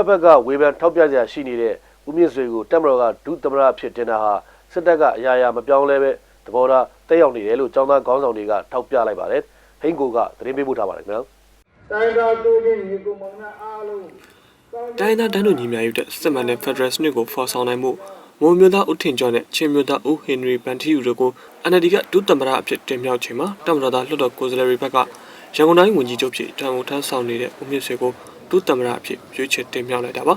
က်ဖက်ကဝေဖန်ထောက်ပြကြရှိနေတဲ့ဦးမြင့်ဆွေကိုတက်မတော်ကဒုသမရဖြစ်တင်တာဟာစစ်တပ်ကအရာရာမပြောင်းလဲပဲသဘောထားတက်ရောက်နေတယ်လို့ចောင်းသားခေါင်းဆောင်တွေကထောက်ပြလိုက်ပါတယ်ဟိန်းကိုကသတင်းပေးပို့ထားပါတယ်ခင်ဗျာတိုင်းသားတူချင်းညီကိုမောင်နှံအားလုံးကောင်းတိုင်းသားတန်းတို့ညီများယူတဲ့စစ်မှန်တဲ့ Federal စနစ်ကိုဖော်ဆောင်နိုင်မှုမွန်မျိုးသားဦးထင်ကျော်နဲ့ချင်းမျိုးသားဦးဟင်နရီဘန်တီယူတို့ကို NLD ကဒုသမရအဖြစ်တင်မြှောက်ချိန်မှာတမတော်သားလွှတ်တော်ကိုယ်စားလှယ်တွေဘက်ကရန်ကုန်တိုင်းဝန်ကြီးချုပ်ဖြစ်တန်ကိုထမ်းဆောင်နေတဲ့ဦးမြင့်ဆွေကို ဒုသမရအဖြစ်ရွေးချယ်တင်မြှောက်လိုက်တာပါ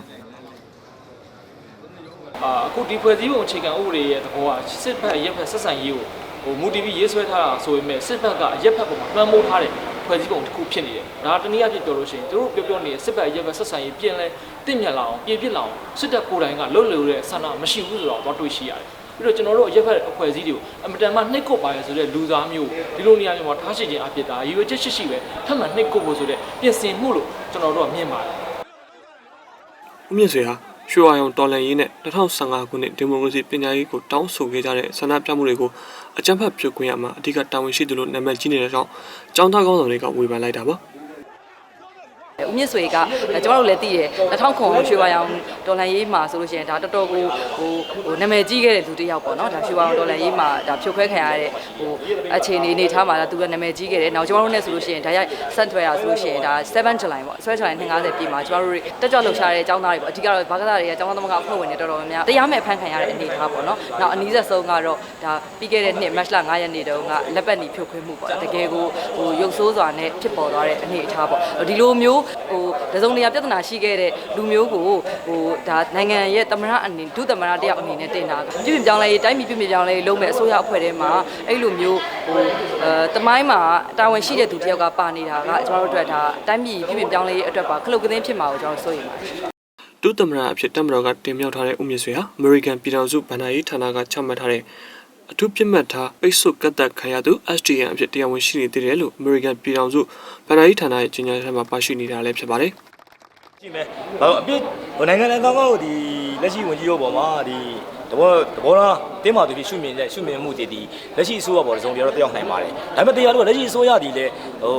အာအခုဒီဖွဲ့စည်းပုံအခြေခံဥပဒေရဲ့သဘောကစစ်ဘက်ရက်ဘက်ဆက်ဆံရေးကိုဟိုမူတည်ပြီးရေးဆွဲထားတာဆိုပေမဲ့စစ်ဘက်ကအရက်ဘက်ပေါ်မှာမှန်မိုးထားတဲ့ဖွဲ့စည်းပုံတစ်ခုဖြစ်နေတယ်။ဒါတနည်းအားဖြင့်ပြောလို့ရှိရင်သူတို့ပြောပြောနေတဲ့စစ်ဘက်ရက်ဘက်ဆက်ဆံရေးပြင်လဲတင့်မြတ်လာအောင်ပြင်ပြစ်လာအောင်စစ်တပ်ကိုယ်တိုင်ကလှုပ်လှုပ်တဲ့ဆန္ဒမရှိဘူးဆိုတော့တော့တွေ့ရှိရတယ်။ ပြီးတော့ကျွန်တော်တို့ရက်ဘက်အဖွဲ့အစည်းတွေကိုအမတန်မှနှိပ်ကွပ်ပါရဆိုတဲ့လူသားမျိုးဒီလိုနေရာမျိုးမှာထားရှိခြင်းအဖြစ်ဒါရွေချက်ရှိရှိပဲထပ်မံနှိပ်ကွပ်ဖို့ဆိုတဲ့ပြင်ဆင်မှုလို့ကျွန်တော်တို့ကမြင်ပါတယ်ဦးမြင့်ဆွေဟာရွှေဝါရောင်တော်လန်ရေးနဲ့2015ခုနှစ်ဒီမိုကရေစီပညာရေးကိုတောင်းဆိုခဲ့ကြတဲ့ဆန္ဒပြမှုတွေကိုအကြမ်းဖက်ပြုတ်ခွင့်ရမှာအဓိကတာဝန်ရှိသူလို့နာမည်ကြီးနေတဲ့ကြောင့်ចောင်းသားကောင်းဆောင်တွေကဝေဖန်လိုက်တာပါ ဦးမြင့်ဆွေကကျွန်တော်တို့လည်းသိတယ်2000ခုရွှေဝါရောင်ဒေါ်လာရေးမှာဆိုလို့ရှိရင်ဒါတော်တော်ကိုဟိုဟိုနာမည်ကြီးခဲ့တဲ့လူတစ်ယောက်ပေါ့နော်ဒါရွှေဝါရောင်ဒေါ်လာရေးမှာဒါဖြိုခွဲခံရတဲ့ဟိုအခြေအနေအနေထားမှာဒါသူကနာမည်ကြီးခဲ့တယ်နောက်ကျွန်တော်တို့နဲ့ဆိုလို့ရှိရင်ဒါရိုက်ဆက်ထွဲရဆိုလို့ရှိရင်ဒါ7 July ပေါ့7 July 250ပြည်မှာကျွန်တော်တို့တက်ကြွလှုပ်ရှားတဲ့ចောင်းသားတွေပေါ့အဓိကတော့ဘာကစားတွေကចောင်းသားသမဂ္ဂအဖွဲ့ဝင်တွေတော်တော်များများတရားမဲ့ဖန်ခံရတဲ့အနေအထားပေါ့နော်နောက်အနည်းဆက်ဆုံးကတော့ဒါပြီးခဲ့တဲ့နှစ် match လ9ရက်နေ့တုန်းကလက်ပတ်နီဖြိုခွဲမှုပေါ့တကယ်ကိုဟိုရုပ်ဆိုးစွာနဲ့ဖြစ်ပေါ်သွားတဲ့အနေအထားပေါ့ဒီလိုမျိုး ဟိုတစုံတရာပြဿနာရှိခဲ့တဲ့လူမျိုးကိုဟိုဒါနိုင်ငံရဲ့သမရအနေဒုသမရတယောက်အနေနဲ့တင်တာကပြည်ပြင်ပြောင်းလဲရေးတိုင်းပြည်ပြည်ပြင်ပြောင်းလဲရေးလုံးမဲ့အစိုးရအဖွဲ့ထဲမှာအဲ့လိုမျိုးဟိုအဲတမိုင်းမှာတာဝန်ရှိတဲ့သူတယောက်ကပါနေတာကကျွန်တော်တို့အတွက်ဒါတိုင်းပြည်ပြည်ပြင်ပြောင်းလဲရေးအတွက်ပါခလုတ်ကသင်းဖြစ်မှာကိုကျွန်တော်စိုးရိမ်ပါတယ်ဒုသမရအဖြစ်တက်မတော်ကတင်မြှောက်ထားတဲ့ဦးမြင့်ဆွေဟာအမေရိကန်ပြည်ထောင်စုဗဏ္ဍာရေးဌာနကချမှတ်ထားတဲ့ အထူးပြစ်မှတ်ထားပိတ်ဆို့ကတ်သက်ခံရသူ SDN အဖြစ်တရားဝင်ရှိနေသေးတယ်လို့အမေရိကန်ပြည်ထောင်စုဗဏ္ဍာရေးဌာနရဲ့ကြေညာချက်မှာပါရှိနေတာလည်းဖြစ်ပါတယ်ကြည့်မယ်ဘာလို့အပြစ်ဟိုနိုင်ငံနိုင်ငံကောင်းကောင်းဒီလက်ရှိဝန်ကြီးတို့ပေါ်မှာဒီတဘောတဘောလားတင်းမာသူဖြစ်ရှုမြင်တဲ့ရှုမြင်မှုတွေဒီလက်ရှိအစိုးရပေါ်တစုံတရာတော့တက်ရောက်နိုင်ပါတယ်ဒါပေမဲ့တရားလို့လက်ရှိအစိုးရဒီလေဟို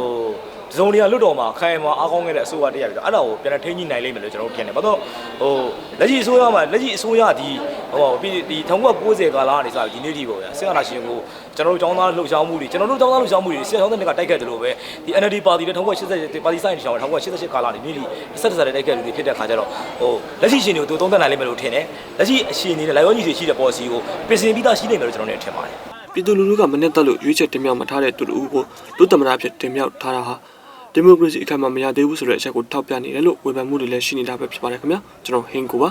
တစုံတရာလွတ်တော်မှာခိုင်မှာအားကောင်းခဲ့တဲ့အစိုးရတရားပြီးတော့အဲ့ဒါကိုပြန်ထိန်းကြီးနိုင်လိမ့်မယ်လို့ကျွန်တော်တို့ထင်တယ်ဘာလို့ဟိုလက်ရှိအစိုးရမှာလက်ရှိအစိုးရဒီ ဟိုဒီဒီ1990ကာလကနေစပြီးဒီနေ့ဒီပေါ့ဗျာဆရာနာရှင်ကိုကျွန်တော်တို့ចောင်းသားလှုပ်ရှားမှုတွေကျွန်တော်တို့ចောင်းသားလှုပ်ရှားမှုတွေဆရာချောင်းတဲ့ကတိုက်ခဲ့တယ်လို့ပဲဒီ NLD ပါတီတဲ့1988ပါတီဆိုင်တီဆောင်1988ကာလနေနေ့လီဆက်ဆက်တိုက်ခဲ့လူတွေဖြစ်တဲ့ခါကျတော့ဟိုလက်ရှိရှင်တွေကိုသူသုံးသပ်နိုင်လိမ့်မယ်လို့ထင်တယ်လက်ရှိအရှင်နေတဲ့လိုက်ရောညီတွေရှိတဲ့ policy ကိုပြင်ဆင်ပြီးသားရှိနေမယ်လို့ကျွန်တော်တို့ထင်ပါတယ်ပြည်သူလူထုကမနစ်သက်လို့ရွေးချယ်တင်မြှောက်မထားတဲ့သူတို့ကိုဒုသမရအဖြစ်တင်မြှောက်ထားတာဟာဒီမိုကရေစီအခါမှာမရသေးဘူးဆိုတဲ့အချက်ကိုထောက်ပြနေတယ်လို့ဝေဖန်မှုတွေလည်းရှိနေတာပဲဖြစ်ပါတယ်ခင်ဗျာကျွန်တော်ဟင်းကိုပါ